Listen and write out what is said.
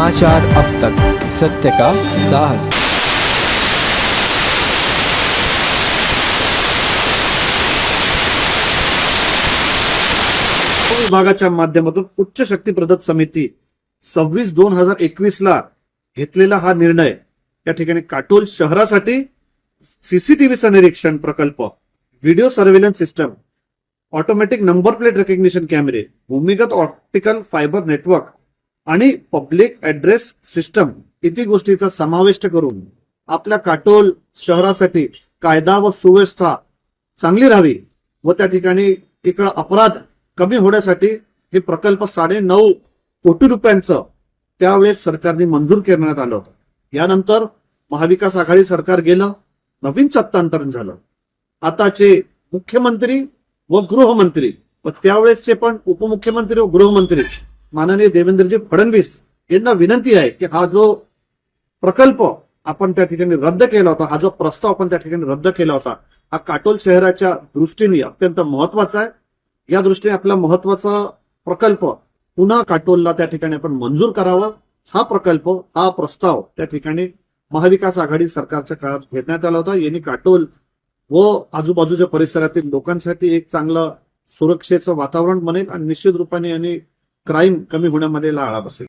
समाचार अब तक। सत्य का साहस। विभागाच्या माध्यमातून उच्च शक्ती प्रदत समिती सव्वीस दोन हजार एकवीस ला घेतलेला हा निर्णय. या ठिकाणी काटोल शहरासाठी सीसीटीव्हीचं निरीक्षण प्रकल्प video surveillance system automatic number plate recognition कॅमेरे भूमिगत ऑप्टिकल फायबर नेटवर्क आणि पब्लिक ऍड्रेस सिस्टम इति गोष्टीचा समावेश करून आपल्या काटोल शहरासाठी कायदा व सुव्यवस्था चांगली राहावी व त्या ठिकाणी इकडं अपराध कमी होण्यासाठी हे प्रकल्प साडे नऊ कोटी रुपयांचं त्यावेळेस सरकारने मंजूर करण्यात आलं होतं. यानंतर महाविकास आघाडी सरकार गेलं नवीन सत्तांतरण झालं. आताचे मुख्यमंत्री व गृहमंत्री व त्यावेळेसचे पण उपमुख्यमंत्री व गृहमंत्री माननीय देवेंद्रजी फडणवीस यांना विनंती आहे की हा जो प्रकल्प आपण त्या ठिकाणी रद्द केला होता हा जो प्रस्ताव आपण त्या ठिकाणी रद्द केला होता हा काटोल शहराच्या दृष्टीने अत्यंत महत्त्वाचा आहे. या दृष्टीने आपला महत्त्वाचा प्रकल्प पुन्हा काटोलला त्या ठिकाणी आपण मंजूर करावा. हा प्रकल्प हा प्रस्ताव त्या ठिकाणी महाविकास आघाडी सरकारच्या काळात घेण्यात आला होता. यांनी काटोल व आजूबाजूच्या परिसरातील लोकांसाठी एक चांगलं सुरक्षेचं वातावरण बनेल आणि निश्चित रूपाने यांनी क्राईम कमी होण्यामध्ये आळा बसेल.